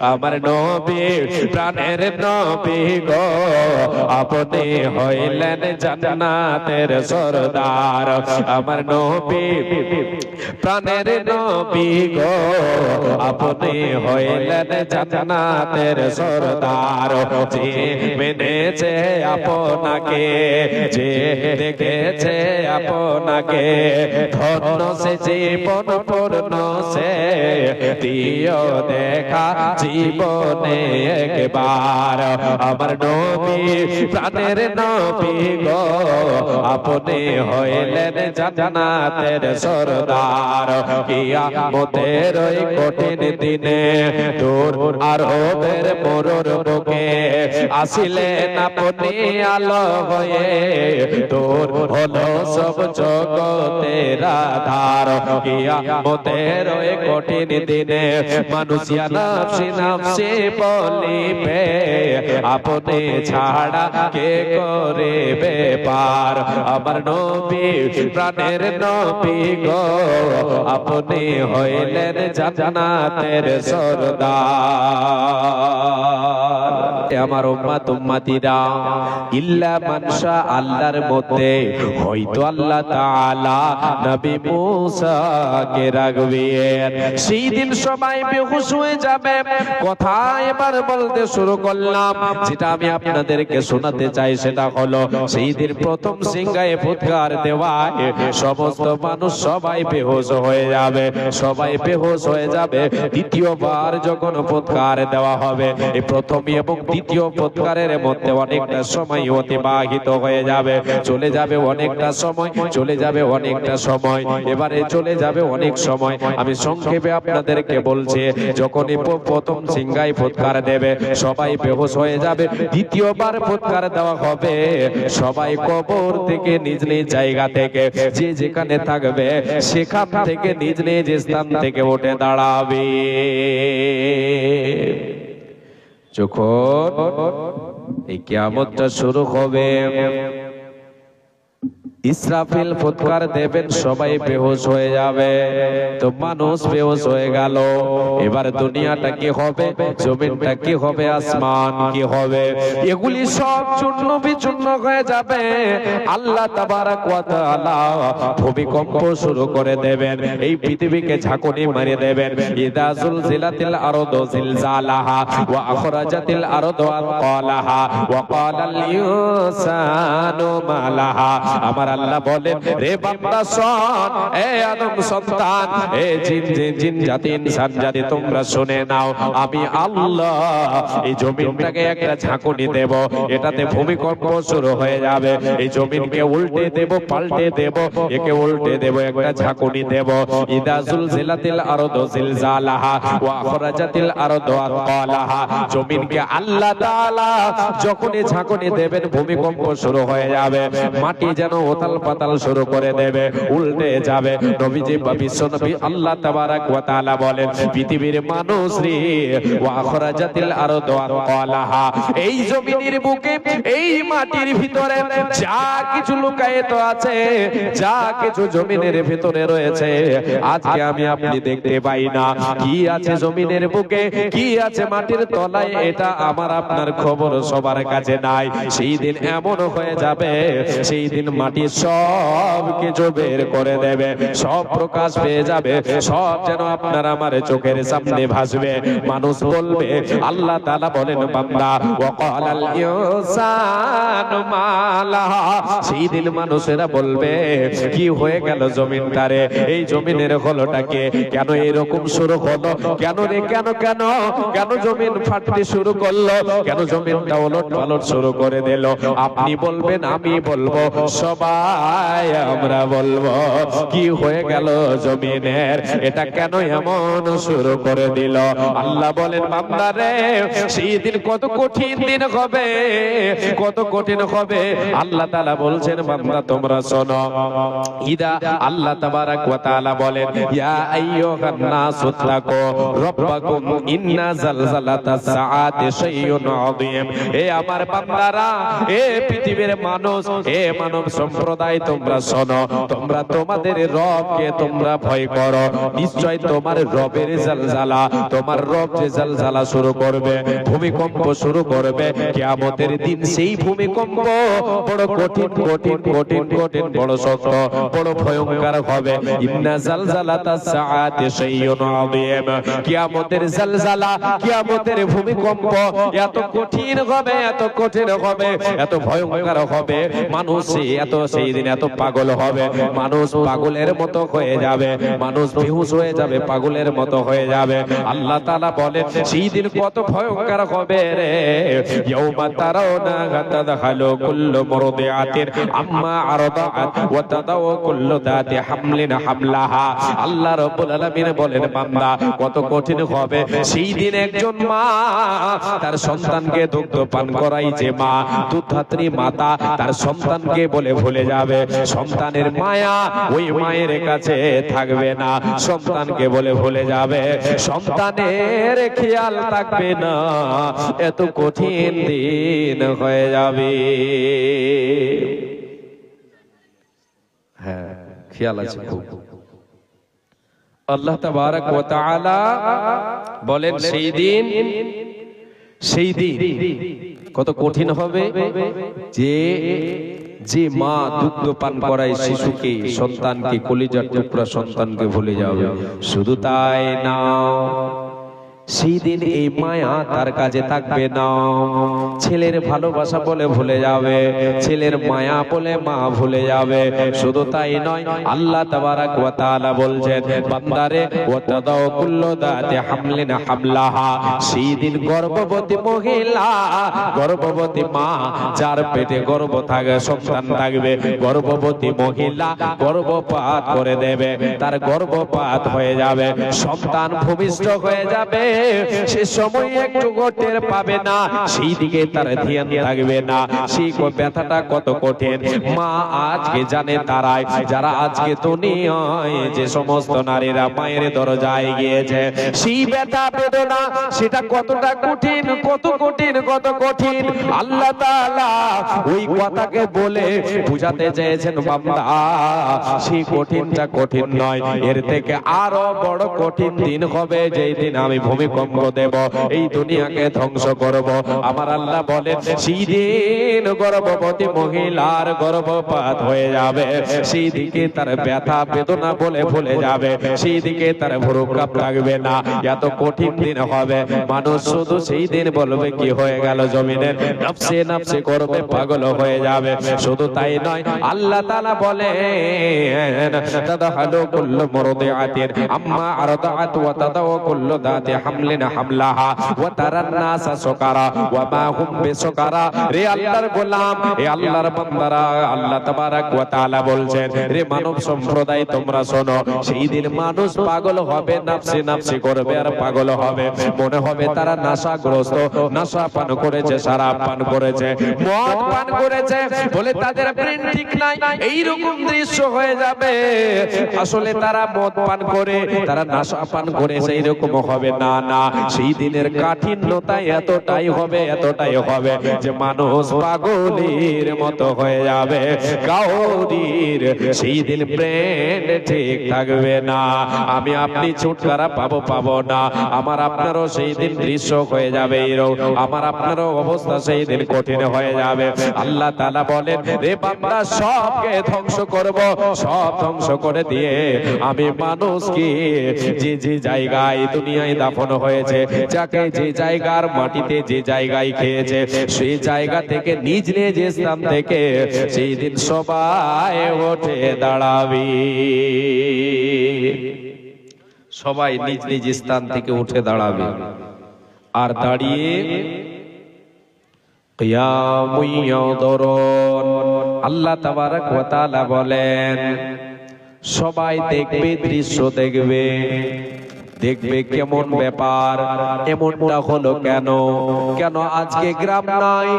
আমার নবী, প্রাণের নবী গো, আপনি হইলেন জান্নাতের সরদার। আমার নবী, প্রাণের নবী গো, আপনি হইলেন জান্নাতের সরদার। যে মেনেছে আপনাকে, যে দেখেছে আপনাকে, ধন্য সে, জীবন পূর্ণ সে দিও দেখা জীবনে একবার আমার নবী, প্রাণের নবী গো, আপনি হইলেন জান্নাতের সরদার। কিয়ামতের ওই কঠিন দিনে দূর আর আরবের মরুর বুকে আসিলেন আপনি আলো হয়ে। দূর হলো সব জগতের আধার। কিয়ামতের ওই কঠিন দিনে মানুষিয়া নাফসি নাফসি বলিবে আপনি ছাড়া কে করে ব্যাপার আমার নবী, প্রাণের নবী গো, আপনি হইলেন জানাতের সরদার। আমার উম্মাত ইল্লা আল্লাহর মধ্যে, হয়তো আল্লাহ তাআলা নবী সেই দিন সবাই হয়ে যাবে। কথা এবার বলতে শুরু করলাম, যেটা আমি আপনাদেরকে শোনাতে চাই সেটা হলো সেই দিন প্রথম সিংহায় ফুৎকার দেওয়ায় সমস্ত মানুষ সবাই বেহুশ হয়ে যাবে। সবাই বেহুশ হয়ে যাবে। দ্বিতীয়বার যখন ফুৎকার দেওয়া হবে, এই প্রথম এবং দ্বিতীয় ফুৎকারের মধ্যে অনেকটা সময় অতিবাহিত হয়ে যাবে। চলে যাবে অনেকটা সময়, চলে যাবে অনেকটা সময়। এবারে চলে যাবে অনেক সময়। আমি সংক্ষেপে আপনাদেরকে বলছি, যখনই প্রথম সিংহাই ফুৎকার দেবে, সবাই বেহুশ হয়ে যাবে। দ্বিতীয়বার ফুৎকার দেওয়া হবে, সবাই কবর থেকে নিজ নিজ জায়গা থেকে, যে যেখানে থাকবে, সেখান থেকে নিজ নিজ স্থান থেকে উঠে দাঁড়াবে। যখন এই কেয়ামতটা শুরু হবে। ইসরাফিল ফুৎকার দেবেন, সবাই বেহুশ হয়ে যাবে। তো মানুষ বেহুশ হয়ে গেল। এবার দুনিয়াটা কি হবে? জমিনটা কি হবে? আসমান কি হবে? এগুলি সব চূর্ণ বিচূর্ণ হয়ে যাবে। আল্লাহ তাবারাক ওয়া তাআলা ভূমিকম্প শুরু করে দেবেন। এই পৃথিবীকে ঝাঁকুনি মারিয়ে দেবেন। ইদা জুলজিলাতিল আরদু জিলজালাহা ওয়া আখরাজাতিল আরদু আতকালাহা ওয়া ক্বালাল ইনসানু মালাহা। আমার আল্লাহ বলেন, রে বান্দা, শোন, এ আদম সন্তান, এ জিন জিন জিন, জাতি, ইনসান, জাতি, তোমরা শুনে নাও, আমি আল্লাহ, এই জমিনটাকে একটা ঝাঁকুনি দেব, এটাতে ভূমিকম্প শুরু হয়ে যাবে, এই জমিনকে উল্টে দেব, পাল্টে দেব, একে উল্টে দেব, একটা ঝাঁকুনি দেব, ইদা জুলজিলাতিল আরদু জিলজালাহা, ওয়া আখরাজাতিল আরদু আতকালাহা, জমিনকে আল্লাহ তাআলা যখনই ঝাঁকুনি দেবেন, ভূমিকম্প শুরু হয়ে যাবে, মাটি যেন ওতাল পাতাল শুরু করে দেবে, উল্টে যাবে। নবীজি বিশ্ব নবী আল্লাহ তাবারাক ওয়া তাআলা বলেন, পৃথিবীর মানুষ রে, ওয়া আখরাজাতিল আরদু আতকালাহা এই জমিনের বুকে, এই মাটির ভিতরে যা কিছু লুকায়িত আছে, যা কিছু জমিনের ভিতরে রয়েছে, আজকে আমি আপনি দেখতে পাই না। কি আছে জমিনের বুকে, কি আছে মাটির তলায়, এটা আমার আপনার খবর সবার কাছে নাই। সেই দিন এমন হয়ে যাবে, সেই দিন মাটি সব কিছু বের করে দেবে, সব প্রকাশ পেয়ে যাবে, সব যেন আপনার আমার চোখের সামনে ভাসবে। মানুষ বলবে, আল্লাহ তাআলা বলেন সেই দিন মানুষেরা বলবে, কি হয়ে গেল জমিনটারে এই জমিনের হলোটাকে কেন এরকম শুরু হলো? কেন রে, কেন কেন? কেন জমিন ফাটতে শুরু করল? কেন জমিনটা ওলট পালট শুরু করে দিল? আপনি বলবেন, আমি বলব, সবাই আমরা বলব, কি হয়ে গেল জমিনের? এটা কেন এমন শুরু করে দিল? আল্লাহ বলেন বান্দারে সেই দিন কত কঠিন দিন হবে, কত কঠিন হবে। আল্লাহ তাআলা বলছেন, বান্দা, তোমরা শোনো। ইদা আল্লাহ তাবারাক বলেন, ইয়া ইন্না আযীম। এ আমার বান্দারা, এ পৃথিবীর মানুষ, এ মানব সম্প্রদায় তোমরা শোনো, তোমরা তোমাদের রবকে তোমরা ভয় করো। নিশ্চয় তোমার রবের জালজালা, তোমার রব যে জালজালা শুরু করবে, ভূমিকম্প শুরু করবে, কিয়ামতের দিন সেই ভূমিকম্প বড় কঠিন কঠিন কঠিন কঠিন, বড় শক্ত, বড় ভয়ঙ্কর হবে। ইন্না জালজালাতা সাআতি শাইউন আযীম। কিয়ামতের জালজালা, কিয়ামতের ভূমিকম্প এত কঠিন হবে, এত কঠিন হবে, এত ভয়ঙ্কর হবে। মানুষ এত সেই দিন এত পাগল হবে, মানুষ পাগলের মতো হয়ে যাবে, মানুষ বেহুশ হয়ে যাবে, পাগলের মতো হয়ে যাবে। আল্লাহ তাআলা বলেন, সেই দিন কত ভয়ঙ্কর হবে রে। আম্মা হামলাহা। আল্লাহ বলেন, বান্দা, কত কঠিন হবে। সেই দিন একজন মা, তার সন্তানকে দুগ্ধ পান করাই যে মা দুধাত্রী মাতা, তার সন্তানকে বলে ভুলে যাবে। সন্তানের মায়া ওই মায়ের কাছে থাকবে না। সন্তানকে বলে ভুলে যাবে। সন্তানের খেয়াল থাকবে না। এত কঠিন দিন হয়ে যাবে। হ্যাঁ খেয়াল আছে খুব। আল্লাহ তাবারক ওয়া তাআলা বলেন, সেই দিন সেই দিন কত কঠিন হবে যে যে মা দুগ্ধ পান করায় শিশুকে সন্তানকে কলিজার টুকরা সন্তানকে ভুলে যাবে। শুধু তাই না। সেই দিন এই মায়া তার কাজে থাকবে না। ছেলের ভালোবাসা বলে ভুলে যাবে, ছেলের মায়া বলে মা ভুলে যাবে। শুধু তাই নয়, আল্লাহ বলছেন, বান্দারে ওয়া কুল্লু দাতি হামলিন হামলাহা। সেই দিন গর্ভবতী মহিলা, গর্ভবতী মা, যার পেটে গর্ভ থাকে, সন্তান থাকবে। গর্ভবতী মহিলা গর্ভপাত করে দেবে, তার গর্ভপাত হয়ে যাবে, সন্তান ভূমিষ্ঠ হয়ে যাবে। সে সময় একটু টের পাবে না, সেই দিকে তার ধ্যান থাকবে না। সেই ব্যথাটা কত কঠিন। মা আজকে জানে তারাই, যারা আজকে দুনিয়ায় যে সমস্ত নারীরা মায়ের দরজায় গিয়েছে, সেই ব্যথা বেদনা, সেটা কতটা কঠিন, কত কঠিন কত কঠিন। আল্লাহ ওই কথাকে বলে বুঝাতে চেয়েছেন, বান্দা, সেই কঠিনটা কঠিন নয়, এর থেকে আরও বড় কঠিন দিন হবে যেই দিন আমি ভূমিকম্প দেব, এই দুনিয়াকে ধ্বংস করব। আমার আল্লাহ বলেন সেই দিন গর্ভবতী মহিলার গর্ভপাত হয়ে যাবে। সেই তার ব্যথা বেদনা বলে ভুলে যাবে। সেই দিকে তার ভুরুকাপ লাগবে না। এত কঠিন দিন হবে। মানুষ শুধু সেই দিন বলবে, কি হয়ে গেল জমিনের নফসে নফসে করবে পাগল হয়ে যাবে। শুধু তাই নয়, আল্লাহ তাআলা বলেন, তাদহালু কুল্লু মুরদিআতিন, আম্মা আরদাআত ওয়া তাদাউ কুল্লু দাতি হামলিন হামলাহা, ওয়া তারান নাসা সুকারা, ওয়া মা হুম বিসুকারা। রে আল্লাহর গোলাম, এ আল্লাহর বান্দারা, আল্লাহ তাবারাক ওয়া তাআলা বলছেন, রে মানব সম্প্রদায়, তোমরা শোনো সেই দিন মানুষ পাগল হবে, নাফসি নাফসি করবে আর পাগল হবে। মনে হবে তারা নাশাগ্রস্ত, নাশা পান করেছে সারাপ পান করেছে, মদ পান করেছে, বলে তাদের ব্রেন ঠিক নাই এই রকম দৃশ্য হয়ে যাবে। আসলে তারা মদ পান করে, তারা নাশা পান করে সেই রকম হবে না না। সেই দিনের কাঠিন্যতা এতটাই হবে এতটাই হবে যে মানুষ পাগলের মতো হয়ে যাবে। কাউরির সেই দিন ব্রেন ঠিক থাকবে না। আমি আপনি ছুটকারা পাবো পাবো না। আমার আপনারও সেই দিন দৃশ্য হয়ে যাবে এরকম আমার আপনারও অবস্থা সেই দিন কঠিন হয়ে যাবে। আল্লাহ তালা বলেন, রে বান্দা, সবকে ধ্বংস করব, সব ধ্বংস করে দিয়ে আমি মানুষকে যে যে জায়গায়, দুনিয়ায় দাফন হয়েছে। যাকে যে জায়গার মাটিতে যে জায়গায় খেয়েছে, সেই জায়গা থেকে নিজ নিজ স্থান থেকে সেই দিন সবাই ওঠে দাঁড়াবি। সবাই নিজ নিজ স্থান থেকে উঠে দাঁড়াবে। আর দাঁড়িয়ে। আল্লাহ বলেন, সবাই দেখবে, দৃশ্য দেখবে। দেখবে কেমন ব্যাপার? এমনটা হলো কেন? কেন আজকে গ্রাম নাই?